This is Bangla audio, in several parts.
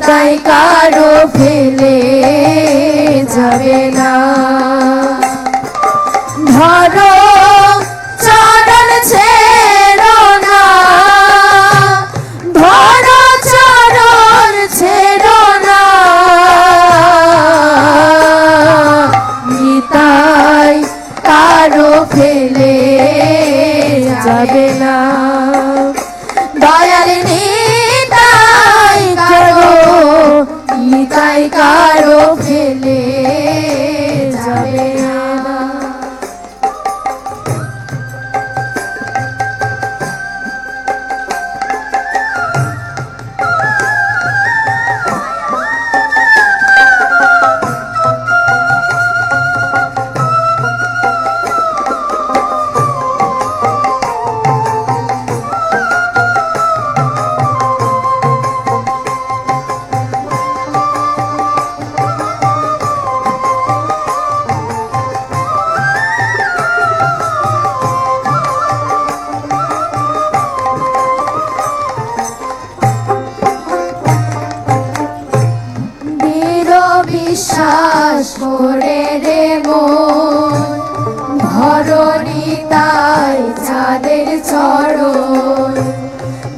নিতাই কারও ফেলে যাবে না। ধরো চরণ ছেড়ো না। ধরো চরণ ছেড়ো না। নিতাই কারও ফেলে যাবে না। কারও ফেলে বিশ্বাস করে দেব। ধরণী তাই চাঁদের চরণ।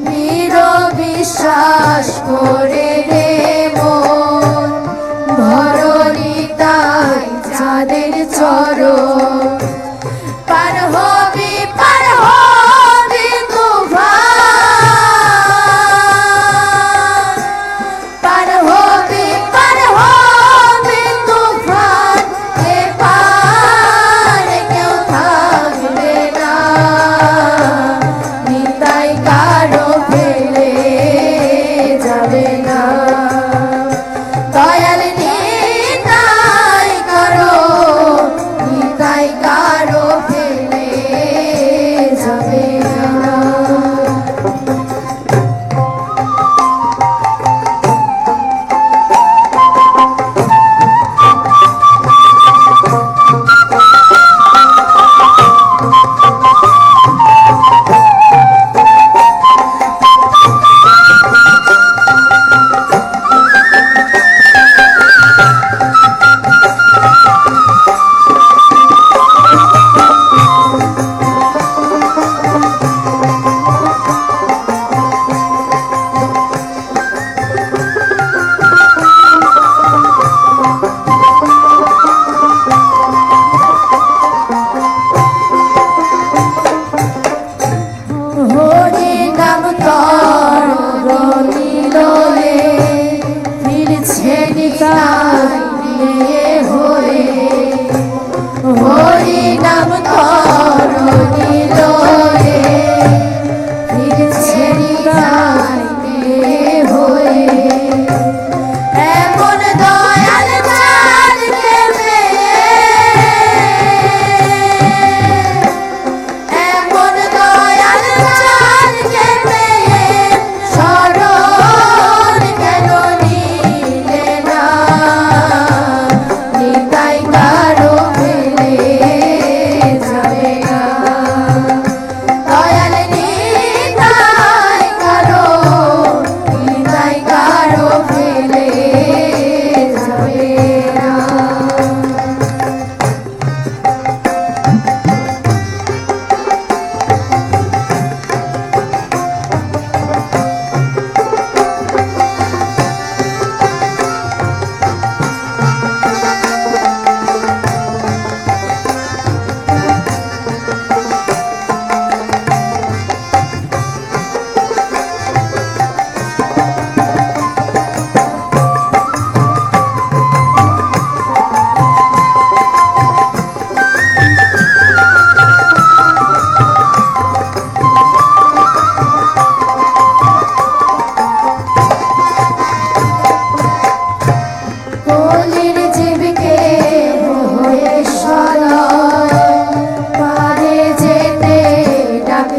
দৃঢ় বিশ্বাস করে রে যাবে না। দয়াল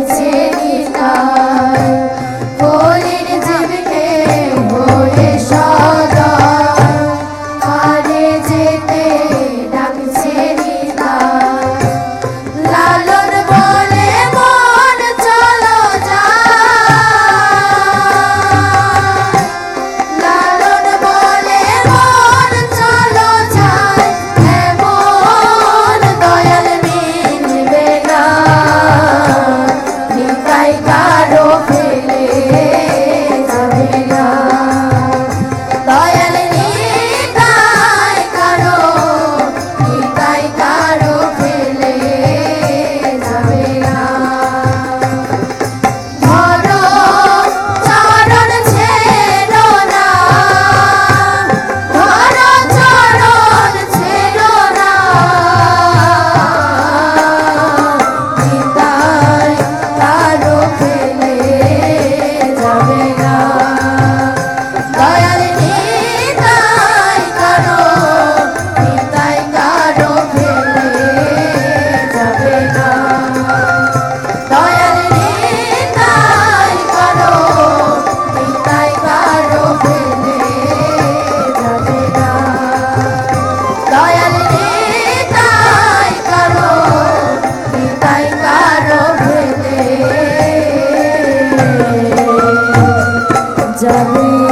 сердце летать. জানি